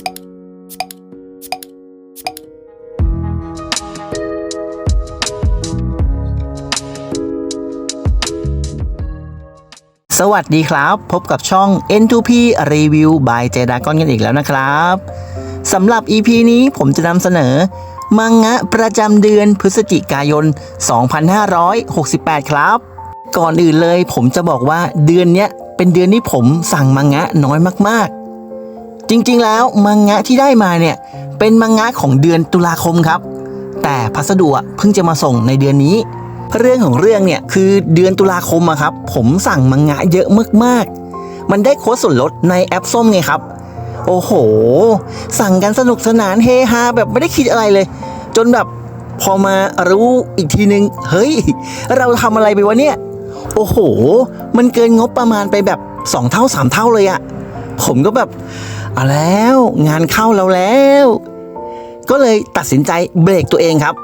สวัสดีครับ พบกับช่อง N2P Review by j d a g o n กันอีกแล้วนะครับสำหรับ EP นี้ผมจะนำเสนอ มังงะประจำเดือนพฤศจิกายน 2568 ครับ ก่อนอื่นเลยผมจะบอกว่าเดือนนี้เป็นเดือนที่ผมสั่งมังงะน้อยมาก จริงๆ แล้วมังงะที่ได้มาเนี่ยเป็นมังงะของเดือนตุลาคมครับ แต่พัสดุอะเพิ่งจะมาส่งในเดือนนี้ เรื่องของเรื่องเนี่ยคือเดือนตุลาคมอะครับ ผมสั่งมังงะเยอะมากๆ มันได้โค้ดส่วนลดในแอปส้มไงครับ โอ้โห สั่งกันสนุกสนานเฮฮาแบบไม่ได้คิดอะไรเลย จนแบบพอมารู้อีกทีนึง เฮ้ย เราทำอะไรไปวะเนี่ย โอ้โห มันเกินงบประมาณไปแบบ 2 เท่า 3 เท่าเลยอะผมก็แบบ เอาแล้ว งานเข้าเราแล้ว ก็เลยตัดสินใจเบรกตัวเองครับ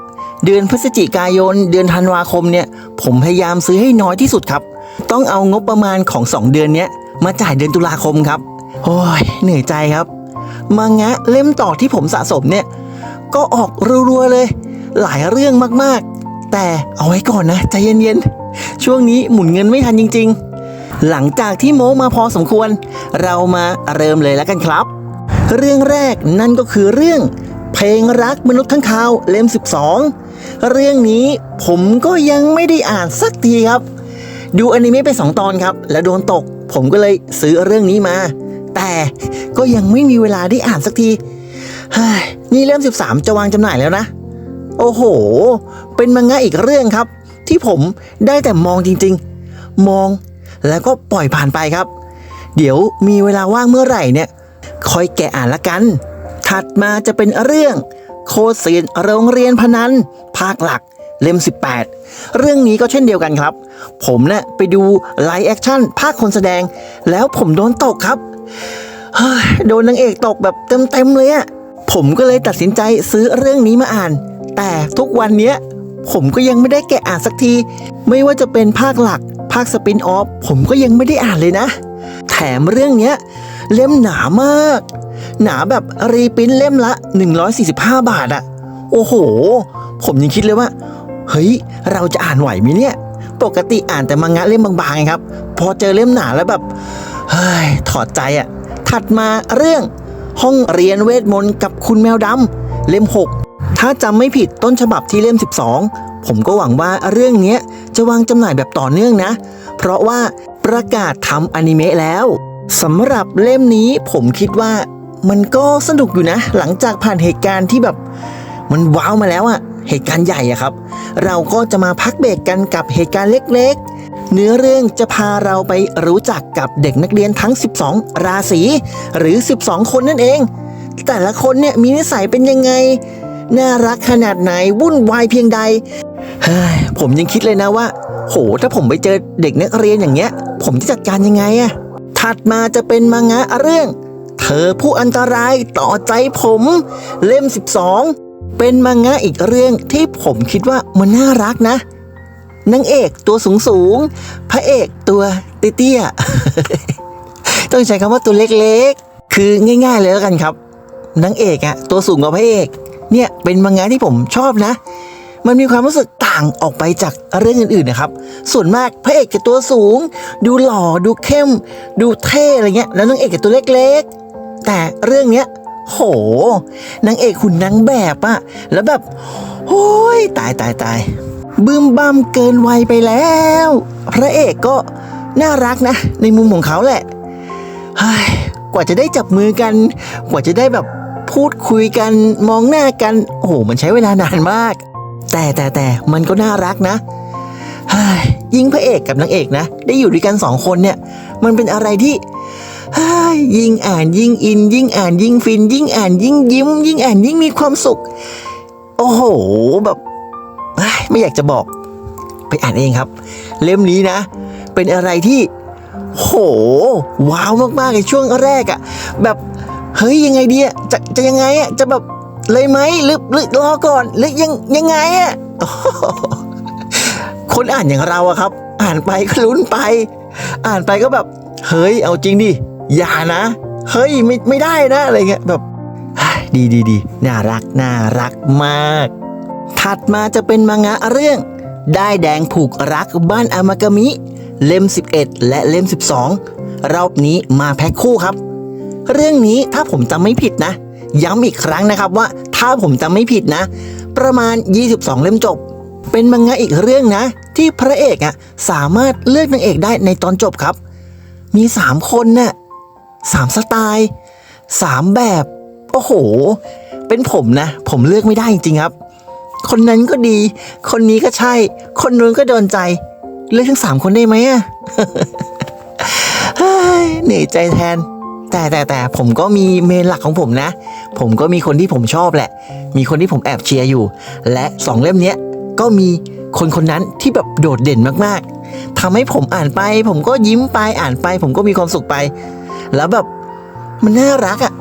เดือนพฤศจิกายน เดือนธันวาคมเนี่ย ผมพยายามซื้อให้น้อยที่สุดครับ ต้องเอางบประมาณของ 2 เดือนเนี้ยมาจ่ายเดือนตุลาคมครับโอ้ยเหนื่อยใจครับ มังงะเล่มต่อที่ผมสะสมเนี่ย ก็ออกรัวๆเลย หลายเรื่องมากๆ แต่เอาไว้ก่อนนะใจเย็นๆ ช่วงนี้หมุนเงินไม่ทันจริง ๆ หลังจากที่โม้มาพอสมควร เรามาเริ่มเลยแล้วกันครับ เรื่องแรกนั่นก็คือเรื่อง เพลงรักมนุษย์ข้างคาวเล่ม 12 เรื่องนี้ผมก็ยังไม่ได้อ่านสักทีครับ ดูอนิเมะไปสองตอนครับ แล้วโดนตก ผมก็เลยซื้อเรื่องนี้มา แต่ก็ยังไม่มีเวลาได้อ่านสักทีเฮ้ยนี่เล่ม 13 จะวางจำหน่ายแล้วนะ โอ้โห เป็นมังงะอีกเรื่องครับ ที่ผมได้แต่มองจริง ๆ มอง แล้วก็ปล่อยผ่านไปครับ เดี๋ยวมีเวลาว่างเมื่อไหร่เนี่ยคอยแกะอ่านละกัน ถัดมาจะเป็นเรื่อง โคเซียนโรงเรียนพนันภาคหลักเล่ม 18 เรื่องนี้ก็เช่นเดียวกันครับ ผมเนี่ยไปดูไลฟ์แอคชั่นภาคคนแสดง แล้วผมโดนตกครับเฮ้ยโดนนางเอกตกแบบเต็มๆเลยอะผมก็เลยตัดสินใจซื้อเรื่องนี้มาอ่าน แต่ทุกวันเนี้ย ผมก็ยังไม่ได้แกะอ่านสักที ไม่ว่าจะเป็นภาคหลัก ภาคสปินออฟผมก็ยังไม่ได้อ่านเลยนะ แถมเรื่องเนี้ยเล่มหนามาก หนาแบบรีปรินท์เล่มละ 145 บาทอะโอ้โห ผมยังคิดเลยว่า เฮ้ย เราจะอ่านไหวไหมเนี่ย ปกติอ่านแต่มังงะเล่มบางๆไงครับ พอเจอเล่มหนาแล้วแบบ เฮ้ย ถอดใจอะถัดมาเรื่อง ห้องเรียนเวทมนต์กับคุณแมวดำเล่ม 6 ถ้าจำไม่ผิดต้นฉบับที่เล่ม 12 ผมก็หวังว่าเรื่องนี้จะวางจำหน่ายแบบต่อเนื่องนะ เพราะว่าประกาศทำอนิเมะแล้วสำหรับเล่มนี้ผมคิดว่ามันก็สนุกอยู่นะ หลังจากผ่านเหตุการณ์ที่แบบมันว้าวมาแล้วอะเหตุการณ์ใหญ่อะครับ เราก็จะมาพักเบรกกันกับเหตุการณ์เล็กๆ เนื้อเรื่องจะพาเราไปรู้จักกับเด็กนักเรียนทั้ง 12 ราศีหรือ 12 คนนั่นเอง แต่ละคนเนี่ยมีนิสัยเป็นยังไง น่ารักขนาดไหนวุ่นวายเพียงใดเฮ้ยผมยังคิดเลยนะว่า โห ถ้าผมไปเจอเด็กนักเรียนอย่างเงี้ย ผมจะจัดการยังไงอะถัดมาจะเป็นมังงะเรื่อง เธอผู้อันตรายต่อใจผม เล่ม 12 เป็นมังงะอีกเรื่องที่ผมคิดว่ามันน่ารักนะนางเอกตัวสูงสูง พระเอกตัวเตี้ยๆต้องใช้คำว่าตัวเล็กๆ คือง่าย ๆ เลยแล้วกันครับนางเอกอะตัวสูงกว่าพระเอก เนี่ยเป็นมังงะที่ผมชอบนะ มันมีความรู้สึกต่างออกไปจากเรื่องอื่นๆนะครับ ส่วนมากพระเอกจะตัวสูง ดูหล่อดูเข้ม ดูเท่อะไรเงี้ยแล้วนางเอกจะตัวเล็กๆ แต่เรื่องเนี้ยโหนางเอกหุ่นนางแบบอะแล้วแบบโอ้ยตายตายตายบึมบัมเกินวัยไปแล้ว พระเอกก็น่ารักนะ ในมุมของเขาแหละกว่าจะได้จับมือกัน กว่าจะได้แบบ พูดคุยกันมองหน้ากัน โอ้โหมันใช้เวลานานมาก แต่แต่แต่มันก็น่ารักนะยิ่งพระเอกกับนางเอกนะ ได้อยู่ด้วยกันสองคนเนี่ย มันเป็นอะไรที่ยิ่งอ่านยิ่งอิน ยิ่งอ่านยิ่งฟิน ยิ่งอ่านยิ่งยิ้ม ยิ่งอ่านยิ่งมีความสุข โอ้โหแบบไม่อยากจะบอกไปอ่านเองครับ เล่มนี้นะ เป็นอะไรที่ โห ว้าวมากๆในช่วงแรกอะแบบ เฮ้ยยังไงดีอะจะจะยังไงอะจะแบบเลยไหมหรือหรือรอก่อนหรือยังยังไงอะคนอ่านอย่างเราอะครับ อ่านไปก็ลุ้นไป อ่านไปก็แบบ เฮ้ยเอาจริงดิอย่านะ เฮ้ยไม่ไม่ได้นะอะไรเงี้ยแบบดีดีดีน่ารักน่ารักมาก ถัดมาจะเป็นมังงะเรื่อง ได้แดงผูกรักบ้านอามากามิ เล่ม 11 และเล่ม 12 รอบนี้มาแพ็คคู่ครับ เรื่องนี้ถ้าผมจำไม่ผิดนะ ย้ำอีกครั้งนะครับว่าถ้าผมจำไม่ผิดนะ ประมาณ 22 เล่มจบ เป็นมังงะอีกเรื่องนะ ที่พระเอกอะสามารถเลือกนางเอกได้ในตอนจบครับ มี 3 คนน่ะสามสไตล์สามแบบ โอ้โห เป็นผมนะ ผมเลือกไม่ได้จริงๆครับ คนนั้นก็ดี คนนี้ก็ใช่ คนนู้นก็โดนใจ เลือกทั้งสามคนได้ไหมอะเหนื่อยใจแทน แต่แต่แต่ผมก็มีเมนหลักของผมนะ ผมก็มีคนที่ผมชอบแหละ มีคนที่ผมแอบเชียร์อยู่ และสองเล่มเนี้ยก็มีคนคนนั้นที่แบบโดดเด่นมากๆทำให้ผมอ่านไป ผมก็ยิ้มไปอ่านไป ผมก็มีความสุขไป แล้วแบบมันน่ารักอะ่ะ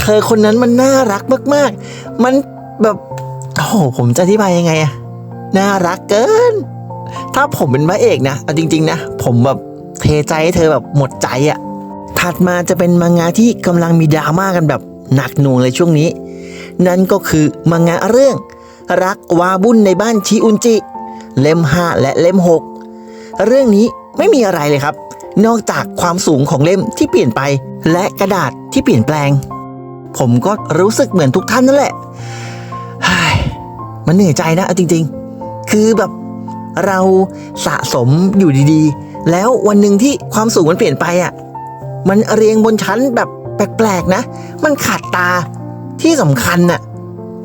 เธอคนนั้นมันน่ารักมากๆ มันแบบโอ้โหผมจะอธิบายยังไงอะน่ารักเกิน ถ้าผมเป็นพระเอกนะเอาจริง ๆ นะ ผมแบบเทใจให้เธอแบบหมดใจอะ่ะ ถัดมาจะเป็นมังงะที่กำลังมีดราม่ากันแบบหนักหน่วงเลยช่วงนี้ นั่นก็คือมังงะเรื่อง รักวาบุญในบ้านชิอุนจิ เล่ม 5 และเล่ม 6 เรื่องนี้ไม่มีอะไรเลยครับ นอกจากความสูงของเล่มที่เปลี่ยนไป และกระดาษที่เปลี่ยนแปลง ผมก็รู้สึกเหมือนทุกท่านนั่นแหละมันเหนื่อยใจนะเอาจริง ๆ คือแบบเราสะสมอยู่ดีๆ แล้ววันหนึ่งที่ความสูงมันเปลี่ยนไปอะ มันเรียงบนชั้นแบบแปลกๆนะ มันขาดตาที่สำคัญน่ะ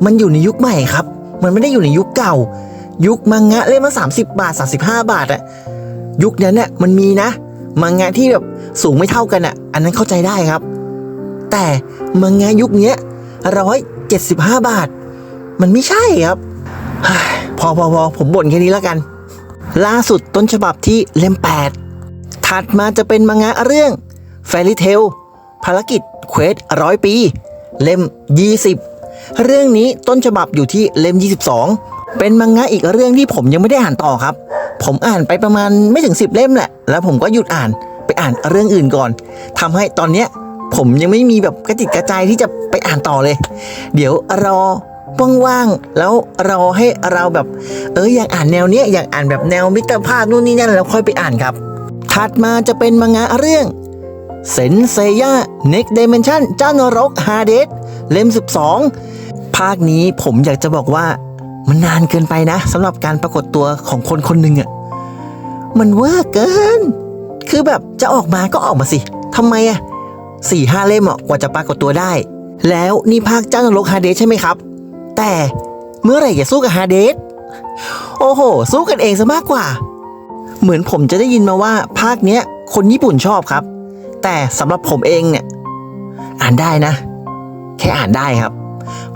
มันอยู่ในยุคใหม่ครับ มันไม่ได้อยู่ในยุคเก่า ยุคมังงะเล่มละสามสิบบาทสาสิบห้าบาทอะยุคนั้นเนี่ยมันมีนะ มังงะที่แบบสูงไม่เท่ากันอะอันนั้นเข้าใจได้ครับ แต่มังงะยุคนี้ร้อยเจ็ดสิบห้าบาท มันไม่ใช่ครับพอพอพอผมบ่นแค่นี้แล้วกัน ล่าสุดต้นฉบับที่เล่ม8ถัดมาจะเป็นมังงะเรื่อง Fairy t a l ภารกิจเควสร้อยปี เล่ม 20 เรื่องนี้ต้นฉบับอยู่ที่เล่ม 22 เป็นมังงะอีกเรื่องที่ผมยังไม่ได้อ่านต่อครับ ผมอ่านไปประมาณไม่ถึง 10 เล่มแหละ แล้วผมก็หยุดอ่านไปอ่านเรื่องอื่นก่อนทำให้ตอนเนี้ยผมยังไม่มีแบบกระจิตกระใจที่จะไปอ่านต่อเลย เดี๋ยวรอว่างๆ แล้วรอให้เราแบบ เอออยากอ่านแนวเนี้ยอยากอ่านแบบแนวมิตรภาพนู่นนี่นั่นแล้วค่อยไปอ่านครับ ถัดมาจะเป็นมังงะเรื่อง เซนเซย่า Next Dimension เจ้านรกฮาเดสเล่ม 12 ภาคนี้ผมอยากจะบอกว่ามันนานเกินไปนะสำหรับการปรากฏตัวของคนคนหนึ่งอะมันเวอร์เกิน คือแบบจะออกมาก็ออกมาสิทำไมอะสี่ห้าเล่มอะกว่าจะปรากฏตัวได้ แล้วนี่ภาคเจ้านรกฮาเดสใช่ไหมครับ แต่เมื่อไหร่จะสู้กับฮาเดสโอ้โห สู้กันเองซะมากกว่า เหมือนผมจะได้ยินมาว่าภาคเนี้ยคนญี่ปุ่นชอบครับ แต่สำหรับผมเองเนี่ยอ่านได้นะ แค่อ่านได้ครับ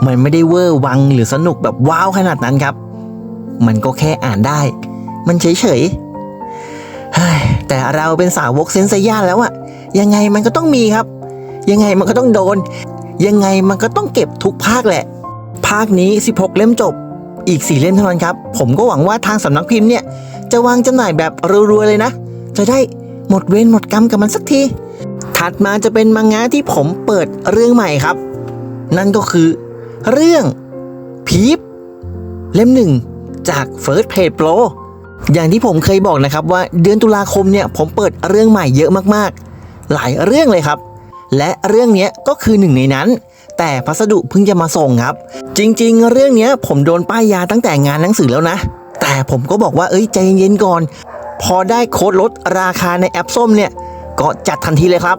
มันไม่ได้เวอร์วังหรือสนุกแบบว้าวขนาดนั้นครับ มันก็แค่อ่านได้ มันเฉยเฉยๆแต่เราเป็นสาวกเซนเซย่าแล้วอะยังไงมันก็ต้องมีครับ ยังไงมันก็ต้องโดน ยังไงมันก็ต้องเก็บทุกภาคแหละ ภาคนี้ 16 เล่มจบ อีก 4 เล่มเท่านั้นครับ ผมก็หวังว่าทางสำนักพิมพ์เนี่ย จะวางจำหน่ายแบบรัวๆเลยนะ จะได้ หมดเวรหมดกรรมกับมันสักที ถัดมาจะเป็นมังงะที่ผมเปิดเรื่องใหม่ครับ นั่นก็คือ เรื่องพีบเล่มหนึ่งจาก First Page Pro อย่างที่ผมเคยบอกนะครับว่าเดือนตุลาคมเนี่ยผมเปิดเรื่องใหม่เยอะมากๆ หลายเรื่องเลยครับ และเรื่องนี้ก็คือหนึ่งในนั้น แต่พัสดุเพิ่งจะมาส่งครับ จริงๆ เรื่องนี้ผมโดนป้ายยาตั้งแต่งานหนังสือแล้วนะ แต่ผมก็บอกว่าเอ้ยใจเย็นๆก่อน พอได้โค้ดลดราคาในแอปส้มเนี่ย ก็จัดทันทีเลยครับ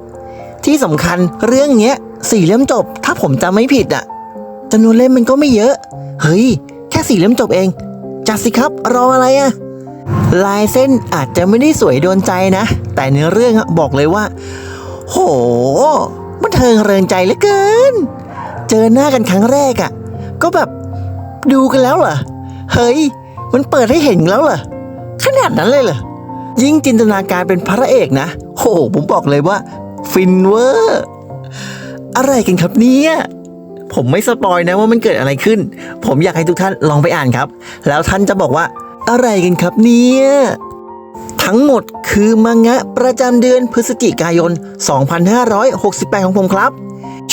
ที่สำคัญเรื่องเนี้ยสี่เล่มจบ ถ้าผมจำไม่ผิดอะจำนวนเล่มมันก็ไม่เยอะ เฮ้ย แค่สี่เล่มจบเอง จัดสิครับรออะไรอะลายเส้นอาจจะไม่ได้สวยโดนใจนะ แต่เนื้อเรื่องบอกเลยว่า โหมันเทิงเริงใจเหลือเกิน เจอหน้ากันครั้งแรกอะ่ะ ก็แบบดูกันแล้วเหรอ เฮ้ย มันเปิดให้เห็นแล้วเหรอ ขนาดนั้นเลยเหรอ ยิ่งจินตนาการเป็นพระเอกนะโหผมบอกเลยว่า ฟินเวอร์ อะไรกันครับเนี่ยผมไม่สปอยนะว่ามันเกิดอะไรขึ้น ผมอยากให้ทุกท่านลองไปอ่านครับ แล้วท่านจะบอกว่าอะไรกันครับเนี่ยทั้งหมดคือมังงะประจำเดือนพฤศจิกายน 2568 ของผมครับ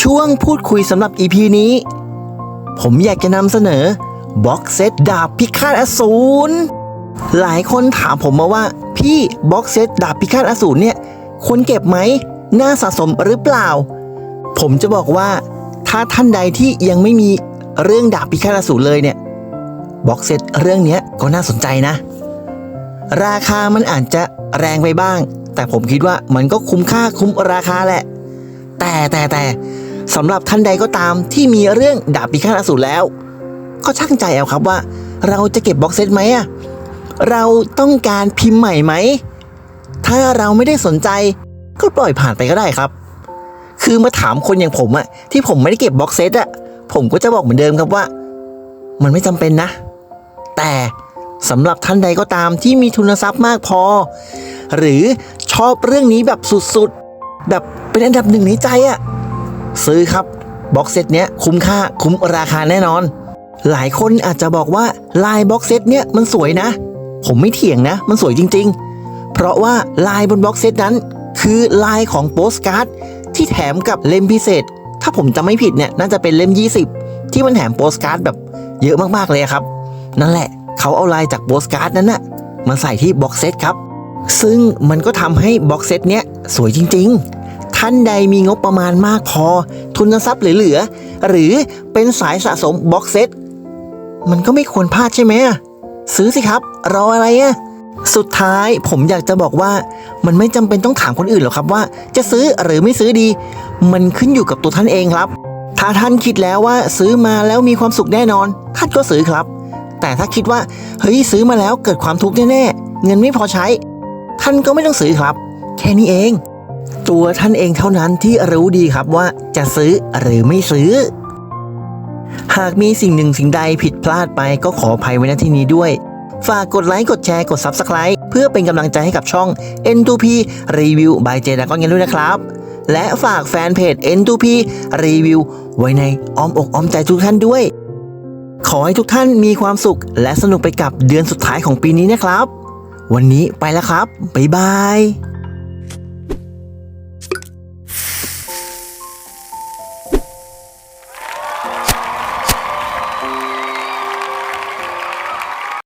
ช่วงพูดคุยสำหรับ EP นี้ ผมอยากจะนำเสนอบ็อกเซตดาบพิฆาตอสูรหลายคนถามผมมาว่า พี่บ็อกเซตดาบพิฆาตอสูรเนี่ยควรเก็บไหม น่าสะสมหรือเปล่า ผมจะบอกว่า ถ้าท่านใดที่ยังไม่มีเรื่องดาบพิฆาตอสูรเลยเนี่ยบ็อกเซตเรื่องนี้ก็น่าสนใจนะ ราคามันอาจจะแรงไปบ้าง แต่ผมคิดว่ามันก็คุ้มค่าคุ้มราคาแหละ แต่แต่แต่สำหรับท่านใดก็ตามที่มีเรื่องดาบพิฆาตอสูรแล้ว ก็ช่างใจเอาครับว่า เราจะเก็บบ็อกเซตไหมอะ เราต้องการพิมพ์ใหม่ไหม ถ้าเราไม่ได้สนใจ ก็ปล่อยผ่านไปก็ได้ครับ คือมาถามคนอย่างผมอะที่ผมไม่ได้เก็บบ็อกเซตอะผมก็จะบอกเหมือนเดิมครับว่า มันไม่จำเป็นนะ แต่สำหรับท่านใดก็ตามที่มีทุนทรัพย์มากพอ หรือชอบเรื่องนี้แบบสุดๆ แบบเป็นอันดับหนึ่งในใจอะซื้อครับบ็อกเซตเนี้ยคุ้มค่าคุ้มราคาแน่นอน หลายคนอาจจะบอกว่าลายบ็อกเซตเนี้ยมันสวยนะ ผมไม่เถียงนะ มันสวยจริง ๆ เพราะว่าลายบนบ็อกเซตนั้น คือลายของโปสการ์ดที่แถมกับเล่มพิเศษ ถ้าผมจำไม่ผิดเนี่ยน่าจะเป็นเล่ม 20 ที่มันแถมโปสการ์ดแบบเยอะมากๆเลยครับ นั่นแหละเขาเอาลายจากโปสการ์ดนั้นน่ะมาใส่ที่บ็อกเซตครับ ซึ่งมันก็ทำให้บ็อกเซตเนี้ยสวยจริง ๆ ท่านใดมีงบประมาณมากพอ ทุนทรัพย์เหลือๆหรือเป็นสายสะสมบ็อกเซตมันก็ไม่ควรพลาดใช่ไหมอะ ซื้อสิครับ รออะไรอะสุดท้ายผมอยากจะบอกว่ามันไม่จำเป็นต้องถามคนอื่นหรอกครับว่า จะซื้อหรือไม่ซื้อดี มันขึ้นอยู่กับตัวท่านเองครับ ถ้าท่านคิดแล้วว่าซื้อมาแล้วมีความสุขแน่นอน ท่านก็ซื้อครับ แต่ถ้าคิดว่าเฮ้ยซื้อมาแล้วเกิดความทุกข์แน่ๆเงินไม่พอใช้ ท่านก็ไม่ต้องซื้อครับ แค่นี้เอง ตัวท่านเองเท่านั้นที่รู้ดีครับว่าจะซื้อหรือไม่ซื้อ หากมีสิ่งหนึ่งสิ่งใดผิดพลาดไปก็ขออภัยไว้ณที่นี้ด้วย ฝากกดไลค์ กดแชร์ กด Subscribe เพื่อเป็นกำลังใจให้กับช่อง N2P Review by J d a g o n กันด้วยนะครับ และฝากแฟนเพจ N2P Review ไว้ในอ้อมอกอ้อมใจทุกท่านด้วย ขอให้ทุกท่านมีความสุข และสนุกไปกับเดือนสุดท้ายของปีนี้นะครับ วันนี้ไปแล้วครับ บ๊ายบาย